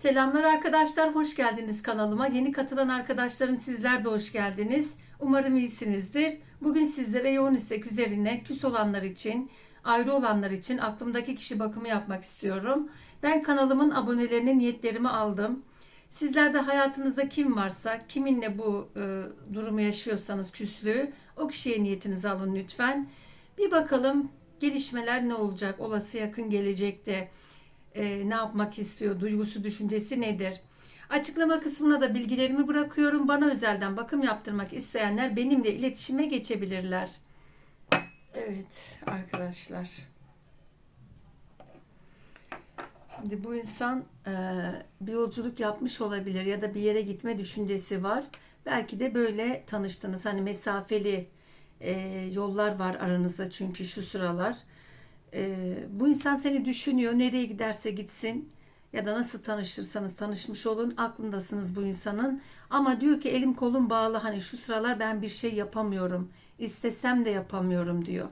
Selamlar arkadaşlar, hoş geldiniz kanalıma. Yeni katılan arkadaşlarım sizler de hoş geldiniz. Umarım iyisinizdir. Bugün sizlere yoğun istek üzerine küs olanlar için, ayrı olanlar için aklımdaki kişi bakımı yapmak istiyorum. Ben kanalımın abonelerine niyetlerimi aldım. Sizler de hayatınızda kim varsa, kiminle bu e, durumu yaşıyorsanız küslüğü, o kişiye niyetinizi alın lütfen. Bir bakalım gelişmeler ne olacak olası yakın gelecekte e, ne yapmak istiyor, duygusu, düşüncesi nedir? Açıklama kısmına da bilgilerimi bırakıyorum. Bana özelden bakım yaptırmak isteyenler benimle iletişime geçebilirler. Evet arkadaşlar. Şimdi bu insan e, bir yolculuk yapmış olabilir ya da bir yere gitme düşüncesi var. Belki de böyle tanıştınız. Hani mesafeli e, yollar var aranızda çünkü şu sıralar. E, bu insan seni düşünüyor. Nereye giderse gitsin ya da nasıl tanışırsanız tanışmış olun. Aklındasınız bu insanın. Ama diyor ki elim kolum bağlı. Hani şu sıralar ben bir şey yapamıyorum. İstesem de yapamıyorum diyor.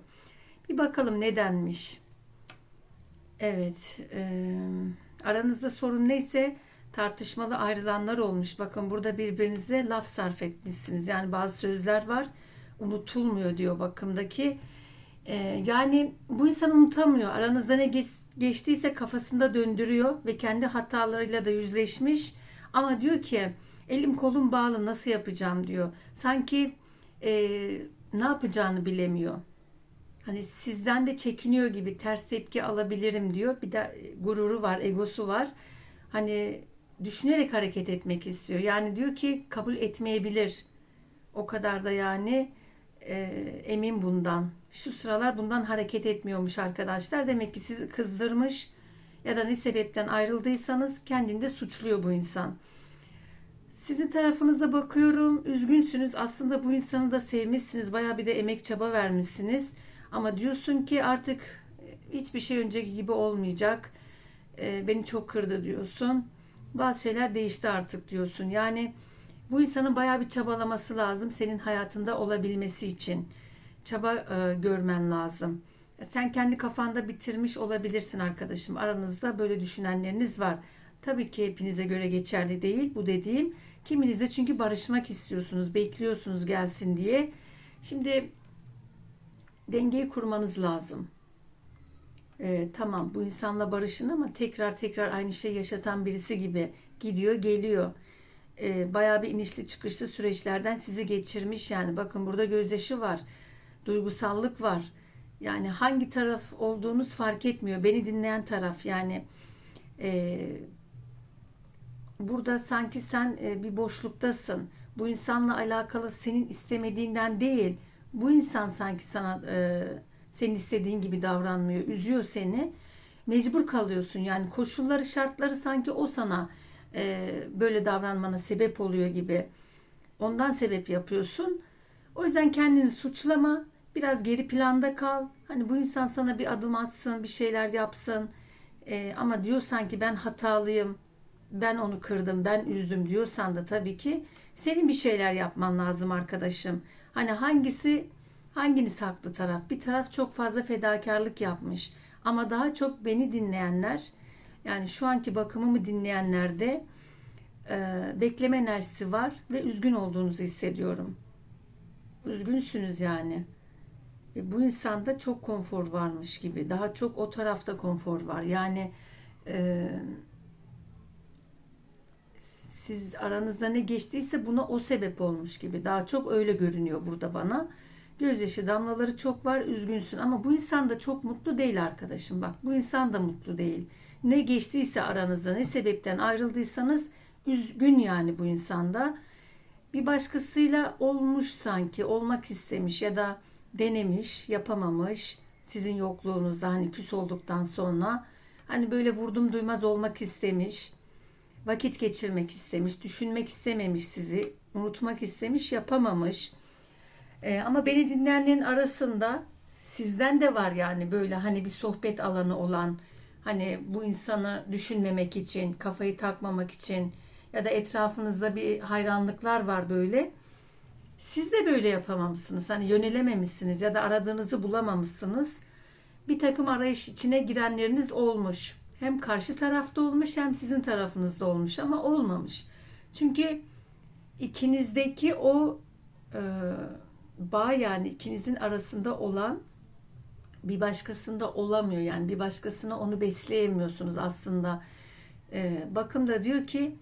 Bir bakalım nedenmiş. Evet. E, aranızda sorun neyse tartışmalı ayrılanlar olmuş. Bakın burada birbirinize laf sarf etmişsiniz. Yani bazı sözler var unutulmuyor diyor bakımdaki. Ee, yani bu insan unutamıyor. Aranızda ne geç, geçtiyse kafasında döndürüyor ve kendi hatalarıyla da yüzleşmiş. Ama diyor ki elim kolum bağlı nasıl yapacağım diyor. Sanki e, ne yapacağını bilemiyor. Hani sizden de çekiniyor gibi ters tepki alabilirim diyor. Bir de gururu var, egosu var. Hani düşünerek hareket etmek istiyor. Yani diyor ki kabul etmeyebilir. O kadar da yani e, emin bundan. Şu sıralar bundan hareket etmiyormuş arkadaşlar. Demek ki sizi kızdırmış ya da ne sebepten ayrıldıysanız kendini de suçluyor bu insan. Sizin tarafınızda bakıyorum. Üzgünsünüz. Aslında bu insanı da sevmişsiniz. Baya bir de emek çaba vermişsiniz. Ama diyorsun ki artık hiçbir şey önceki gibi olmayacak. E, beni çok kırdı diyorsun. Bazı şeyler değişti artık diyorsun. Yani bu insanın bayağı bir çabalaması lazım senin hayatında olabilmesi için. Çaba e, görmen lazım. Sen kendi kafanda bitirmiş olabilirsin arkadaşım. Aranızda böyle düşünenleriniz var. Tabii ki hepinize göre geçerli değil bu dediğim. Kiminizde çünkü barışmak istiyorsunuz, bekliyorsunuz gelsin diye. Şimdi dengeyi kurmanız lazım. Ee, tamam bu insanla barışın ama tekrar tekrar aynı şeyi yaşatan birisi gibi gidiyor geliyor e, bayağı bir inişli çıkışlı süreçlerden sizi geçirmiş yani bakın burada gözyaşı var duygusallık var. Yani hangi taraf olduğunuz fark etmiyor. Beni dinleyen taraf. Yani e, burada sanki sen e, bir boşluktasın. Bu insanla alakalı senin istemediğinden değil. Bu insan sanki sana e, senin istediğin gibi davranmıyor. Üzüyor seni. Mecbur kalıyorsun. Yani koşulları şartları sanki o sana e, böyle davranmana sebep oluyor gibi. Ondan sebep yapıyorsun. O yüzden kendini suçlama. Biraz geri planda kal. Hani bu insan sana bir adım atsın, bir şeyler yapsın. E, ama diyorsan ki ben hatalıyım, ben onu kırdım, ben üzdüm diyorsan da tabii ki senin bir şeyler yapman lazım arkadaşım. Hani hangisi hanginiz haklı taraf? Bir taraf çok fazla fedakarlık yapmış. Ama daha çok beni dinleyenler yani şu anki bakımımı dinleyenlerde e, bekleme enerjisi var ve üzgün olduğunuzu hissediyorum. Üzgünsünüz yani. Bu insanda çok konfor varmış gibi. Daha çok o tarafta konfor var. Yani e, siz aranızda ne geçtiyse buna o sebep olmuş gibi. Daha çok öyle görünüyor burada bana. Gözyaşı damlaları çok var, üzgünsün ama bu insan da çok mutlu değil arkadaşım. Bak bu insan da mutlu değil ne geçtiyse aranızda ne sebepten ayrıldıysanız üzgün yani bu insanda. Bir başkasıyla olmuş sanki olmak istemiş ya da denemiş yapamamış sizin yokluğunuzda hani küs olduktan sonra hani böyle vurdum duymaz olmak istemiş vakit geçirmek istemiş düşünmek istememiş sizi unutmak istemiş yapamamış ee, ama beni dinleyenlerin arasında sizden de var yani böyle hani bir sohbet alanı olan Hani bu insanı düşünmemek için, kafayı takmamak için ya da etrafınızda bir hayranlıklar var böyle. Siz de böyle yapamamışsınız. Hani yönelememişsiniz ya da aradığınızı bulamamışsınız. Bir takım arayış içine girenleriniz olmuş. hem karşı tarafta olmuş hem sizin tarafınızda olmuş ama olmamış. Çünkü ikinizdeki o e, bağ yani ikinizin arasında olan bir başkasında olamıyor. Yani bir başkasına onu besleyemiyorsunuz aslında. E, bakım da diyor ki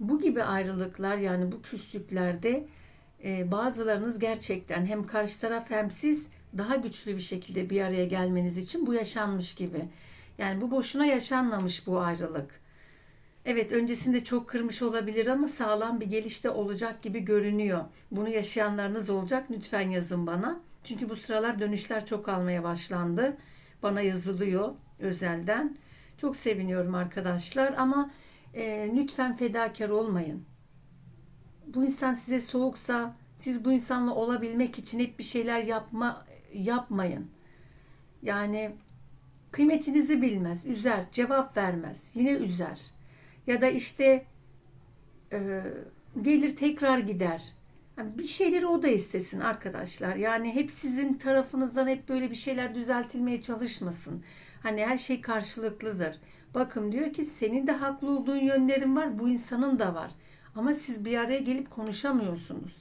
bu gibi ayrılıklar yani bu küslüklerde e, bazılarınız gerçekten hem karşı taraf hem siz daha güçlü bir şekilde bir araya gelmeniz için bu yaşanmış gibi. Yani bu boşuna yaşanmamış bu ayrılık. Evet öncesinde çok kırmış olabilir ama sağlam bir geliş de olacak gibi görünüyor. Bunu yaşayanlarınız olacak lütfen yazın bana. Çünkü bu sıralar dönüşler çok almaya başlandı. Bana yazılıyor özelden. Çok seviniyorum arkadaşlar ama e, lütfen fedakar olmayın. Bu insan size soğuksa siz bu insanla olabilmek için hep bir şeyler yapma yapmayın. Yani kıymetinizi bilmez, üzer, cevap vermez, yine üzer. Ya da işte e, gelir tekrar gider. Yani bir şeyleri o da istesin arkadaşlar. Yani hep sizin tarafınızdan hep böyle bir şeyler düzeltilmeye çalışmasın. Hani her şey karşılıklıdır. Bakın diyor ki senin de haklı olduğun yönlerin var, bu insanın da var. Ama siz bir araya gelip konuşamıyorsunuz.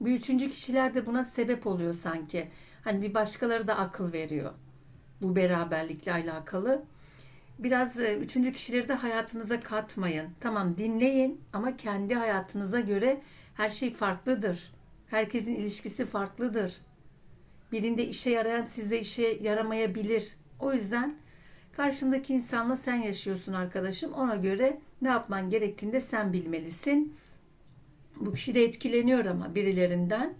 Bu üçüncü kişiler de buna sebep oluyor sanki. Hani bir başkaları da akıl veriyor. Bu beraberlikle alakalı. Biraz e, üçüncü kişileri de hayatınıza katmayın. Tamam dinleyin ama kendi hayatınıza göre her şey farklıdır. Herkesin ilişkisi farklıdır. Birinde işe yarayan sizde işe yaramayabilir. O yüzden karşındaki insanla sen yaşıyorsun arkadaşım. Ona göre ne yapman gerektiğini de sen bilmelisin. Bu kişi de etkileniyor ama birilerinden.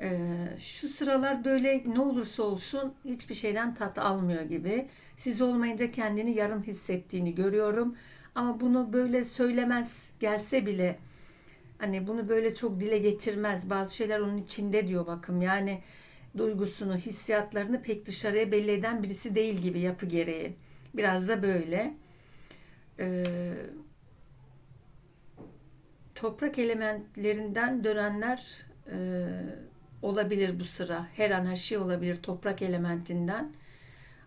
Ee, şu sıralar böyle ne olursa olsun hiçbir şeyden tat almıyor gibi. Siz olmayınca kendini yarım hissettiğini görüyorum. Ama bunu böyle söylemez gelse bile hani bunu böyle çok dile getirmez. Bazı şeyler onun içinde diyor bakım. Yani duygusunu, hissiyatlarını pek dışarıya belli eden birisi değil gibi yapı gereği. Biraz da böyle. Ee, toprak elementlerinden dönenler e, olabilir bu sıra. Her an her şey olabilir toprak elementinden.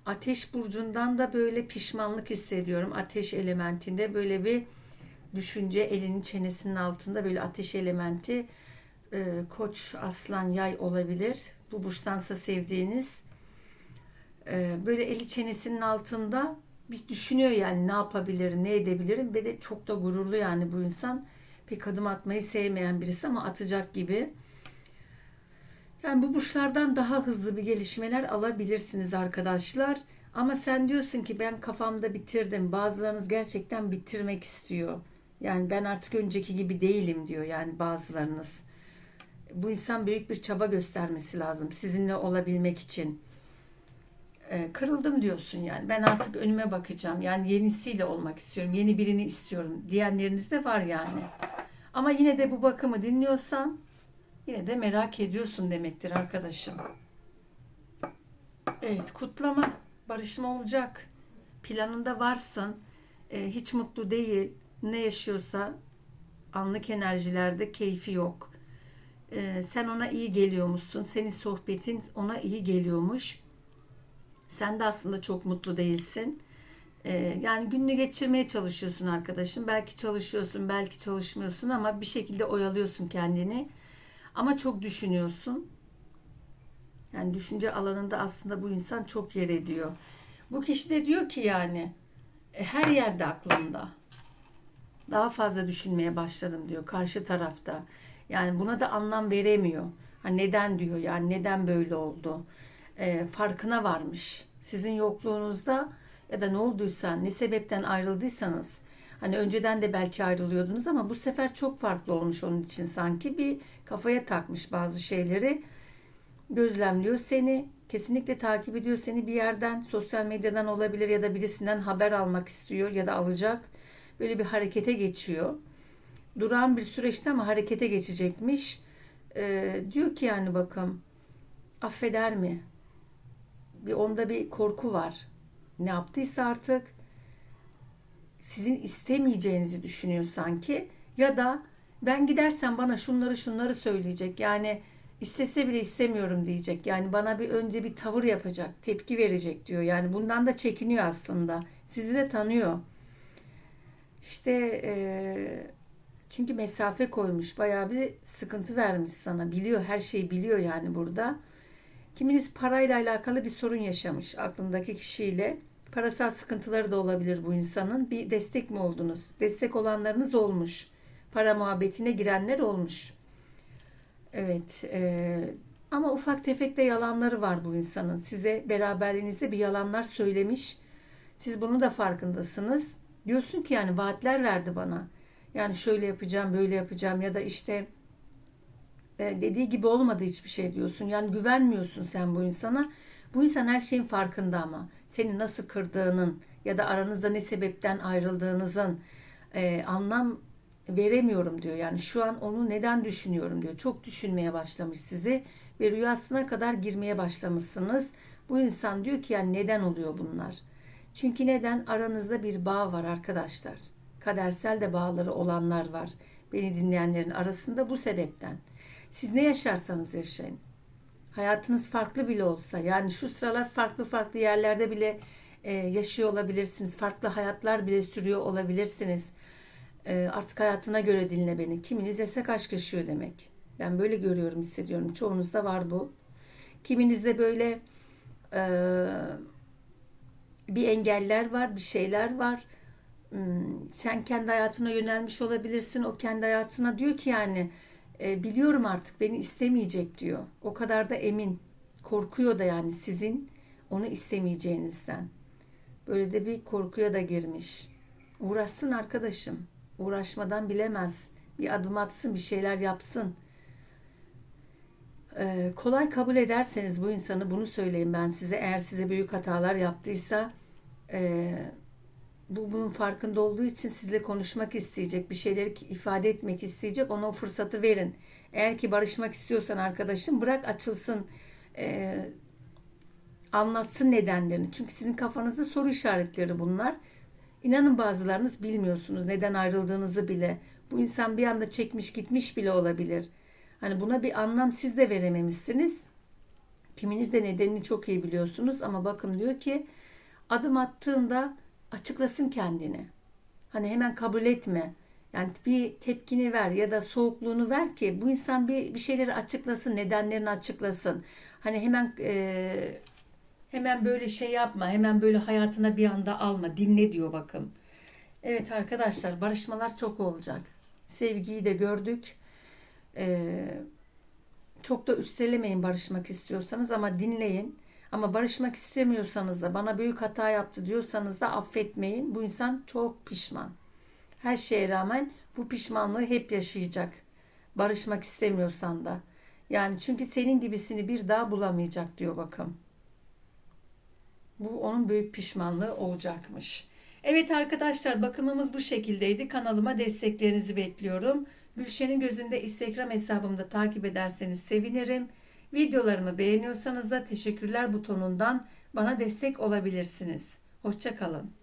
Ateş burcundan da böyle pişmanlık hissediyorum. Ateş elementinde böyle bir düşünce elinin çenesinin altında böyle ateş elementi e, koç, aslan, yay olabilir. Bu burçtansa sevdiğiniz e, böyle eli çenesinin altında bir düşünüyor yani ne yapabilirim, ne edebilirim ve de çok da gururlu yani bu insan. Pek adım atmayı sevmeyen birisi ama atacak gibi. Yani bu burçlardan daha hızlı bir gelişmeler alabilirsiniz arkadaşlar. Ama sen diyorsun ki ben kafamda bitirdim. Bazılarınız gerçekten bitirmek istiyor. Yani ben artık önceki gibi değilim diyor yani bazılarınız. Bu insan büyük bir çaba göstermesi lazım sizinle olabilmek için. Ee, kırıldım diyorsun yani. Ben artık önüme bakacağım. Yani yenisiyle olmak istiyorum. Yeni birini istiyorum diyenleriniz de var yani. Ama yine de bu bakımı dinliyorsan Yine de merak ediyorsun demektir arkadaşım. Evet kutlama, barışma olacak. Planında varsın. E, hiç mutlu değil. Ne yaşıyorsa anlık enerjilerde keyfi yok. E, sen ona iyi geliyormuşsun. Senin sohbetin ona iyi geliyormuş. Sen de aslında çok mutlu değilsin. E, yani gününü geçirmeye çalışıyorsun arkadaşım. Belki çalışıyorsun, belki çalışmıyorsun ama bir şekilde oyalıyorsun kendini. Ama çok düşünüyorsun. Yani düşünce alanında aslında bu insan çok yer ediyor. Bu kişi de diyor ki yani e, her yerde aklımda. Daha fazla düşünmeye başladım diyor karşı tarafta. Yani buna da anlam veremiyor. Ha neden diyor yani neden böyle oldu? E, farkına varmış. Sizin yokluğunuzda ya da ne olduysa ne sebepten ayrıldıysanız Hani önceden de belki ayrılıyordunuz ama bu sefer çok farklı olmuş onun için sanki. Bir kafaya takmış bazı şeyleri. Gözlemliyor seni. Kesinlikle takip ediyor seni bir yerden. Sosyal medyadan olabilir ya da birisinden haber almak istiyor ya da alacak. Böyle bir harekete geçiyor. Duran bir süreçte ama harekete geçecekmiş. Ee, diyor ki yani bakın affeder mi? Bir onda bir korku var. Ne yaptıysa artık sizin istemeyeceğinizi düşünüyor sanki ya da ben gidersem bana şunları şunları söyleyecek. Yani istese bile istemiyorum diyecek. Yani bana bir önce bir tavır yapacak, tepki verecek diyor. Yani bundan da çekiniyor aslında. Sizi de tanıyor. İşte eee, çünkü mesafe koymuş. Bayağı bir sıkıntı vermiş sana. Biliyor, her şeyi biliyor yani burada. Kiminiz parayla alakalı bir sorun yaşamış aklındaki kişiyle. Parasal sıkıntıları da olabilir bu insanın. Bir destek mi oldunuz? Destek olanlarınız olmuş. Para muhabbetine girenler olmuş. Evet. eee, ama ufak tefek de yalanları var bu insanın. Size beraberliğinizde bir yalanlar söylemiş. Siz bunun da farkındasınız. Diyorsun ki yani vaatler verdi bana. Yani şöyle yapacağım, böyle yapacağım ya da işte e, dediği gibi olmadı hiçbir şey diyorsun. Yani güvenmiyorsun sen bu insana. Bu insan her şeyin farkında ama. Seni nasıl kırdığının ya da aranızda ne sebepten ayrıldığınızın e, anlam veremiyorum diyor. Yani şu an onu neden düşünüyorum diyor. Çok düşünmeye başlamış sizi ve rüyasına kadar girmeye başlamışsınız. Bu insan diyor ki yani neden oluyor bunlar? Çünkü neden? Aranızda bir bağ var arkadaşlar. Kadersel de bağları olanlar var. Beni dinleyenlerin arasında bu sebepten. Siz ne yaşarsanız yaşayın. Hayatınız farklı bile olsa yani şu sıralar farklı farklı yerlerde bile e, yaşıyor olabilirsiniz. Farklı hayatlar bile sürüyor olabilirsiniz. E, artık hayatına göre dinle beni. Kiminiz yasak aşk yaşıyor demek. Ben böyle görüyorum, hissediyorum. Çoğunuzda var bu. Kiminizde böyle e, bir engeller var, bir şeyler var. Sen kendi hayatına yönelmiş olabilirsin. O kendi hayatına diyor ki yani e, biliyorum artık beni istemeyecek diyor. O kadar da emin. Korkuyor da yani sizin onu istemeyeceğinizden. Böyle de bir korkuya da girmiş. Uğraşsın arkadaşım. Uğraşmadan bilemez. Bir adım atsın, bir şeyler yapsın. Ee, kolay kabul ederseniz bu insanı bunu söyleyeyim ben size. Eğer size büyük hatalar yaptıysa e, bu bunun farkında olduğu için sizle konuşmak isteyecek, bir şeyleri ifade etmek isteyecek. Ona o fırsatı verin. Eğer ki barışmak istiyorsan arkadaşım bırak açılsın, e, anlatsın nedenlerini. Çünkü sizin kafanızda soru işaretleri bunlar. İnanın bazılarınız bilmiyorsunuz neden ayrıldığınızı bile. Bu insan bir anda çekmiş gitmiş bile olabilir. Hani buna bir anlam siz de verememişsiniz. Kiminiz de nedenini çok iyi biliyorsunuz ama bakın diyor ki adım attığında açıklasın kendini. Hani hemen kabul etme. Yani bir tepkini ver ya da soğukluğunu ver ki bu insan bir, bir şeyleri açıklasın, nedenlerini açıklasın. Hani hemen e, hemen böyle şey yapma, hemen böyle hayatına bir anda alma, dinle diyor bakın. Evet arkadaşlar barışmalar çok olacak. Sevgiyi de gördük. Ee, çok da üstelemeyin barışmak istiyorsanız ama dinleyin. Ama barışmak istemiyorsanız da bana büyük hata yaptı diyorsanız da affetmeyin. Bu insan çok pişman. Her şeye rağmen bu pişmanlığı hep yaşayacak. Barışmak istemiyorsan da. Yani çünkü senin gibisini bir daha bulamayacak diyor bakın. Bu onun büyük pişmanlığı olacakmış. Evet arkadaşlar bakımımız bu şekildeydi. Kanalıma desteklerinizi bekliyorum. Gülşen'in gözünde Instagram hesabımda takip ederseniz sevinirim. Videolarımı beğeniyorsanız da teşekkürler butonundan bana destek olabilirsiniz. Hoşçakalın.